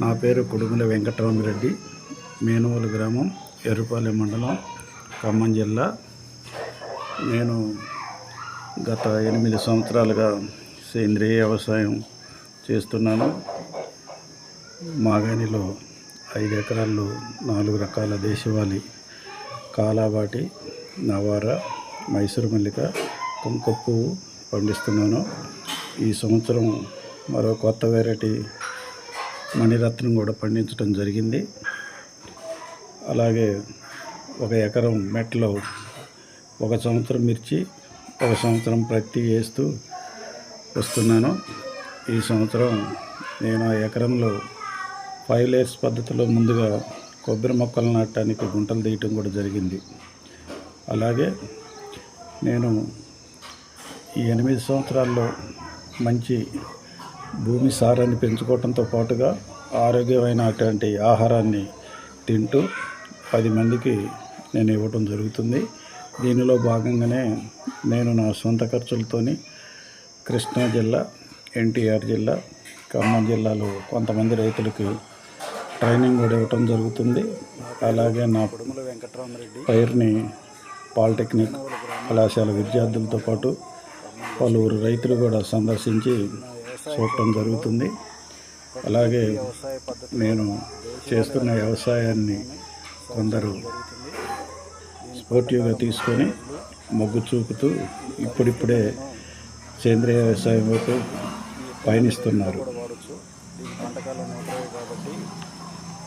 నా పేరు కొడుగుల వెంకటరామిరెడ్డి మేనువల గ్రామం ఎర్రుపాలెం మండలం ఖమ్మం జిల్లా. నేను గత ఎనిమిది సంవత్సరాలుగా సేంద్రియ వ్యవసాయం చేస్తున్నాను. మాగాణిలో ఐదు ఎకరాల్లో నాలుగు రకాల దేశవాళి కాలాబాటి నవార మైసూరు మల్లిక కుంకప్పు పువ్వు పండిస్తున్నాను. ఈ సంవత్సరం మరో కొత్త వెరైటీ మణిరత్నం కూడా పండించడం జరిగింది. అలాగే ఒక ఎకరం మెట్లో ఒక సంవత్సరం మిర్చి ఒక సంవత్సరం ప్రత్తి వేస్తూ వస్తున్నాను. ఈ సంవత్సరం నేను ఆ ఎకరంలో ఫైవ్ లేయర్స్ పద్ధతిలో ముందుగా కొబ్బరి మొక్కలు నాటడానికి గుంటలు తీయటం కూడా జరిగింది. అలాగే నేను ఈ ఎనిమిది సంవత్సరాల్లో మంచి భూమి సారాన్ని పెంచుకోవడంతో పాటుగా ఆరోగ్యమైనటువంటి ఆహారాన్ని తింటూ పది మందికి నేను ఇవ్వటం జరుగుతుంది. దీనిలో భాగంగానే నేను నా సొంత ఖర్చులతోని కృష్ణా జిల్లా ఎన్టీఆర్ జిల్లా ఖమ్మం జిల్లాలో కొంతమంది రైతులకి ట్రైనింగ్ కూడా ఇవ్వటం జరుగుతుంది. అలాగే నా పైర్ని పాలిటెక్నిక్ కళాశాల విద్యార్థులతో పాటు పలువురు రైతులు కూడా సందర్శించి చూడటం జరుగుతుంది. అలాగే నేను చేస్తున్న వ్యవసాయాన్ని కొందరు స్పోర్టివ్గా తీసుకొని మొగ్గు చూపుతూ ఇప్పుడిప్పుడే సేంద్రియ వ్యవసాయం వైపు పయనిస్తున్నారు.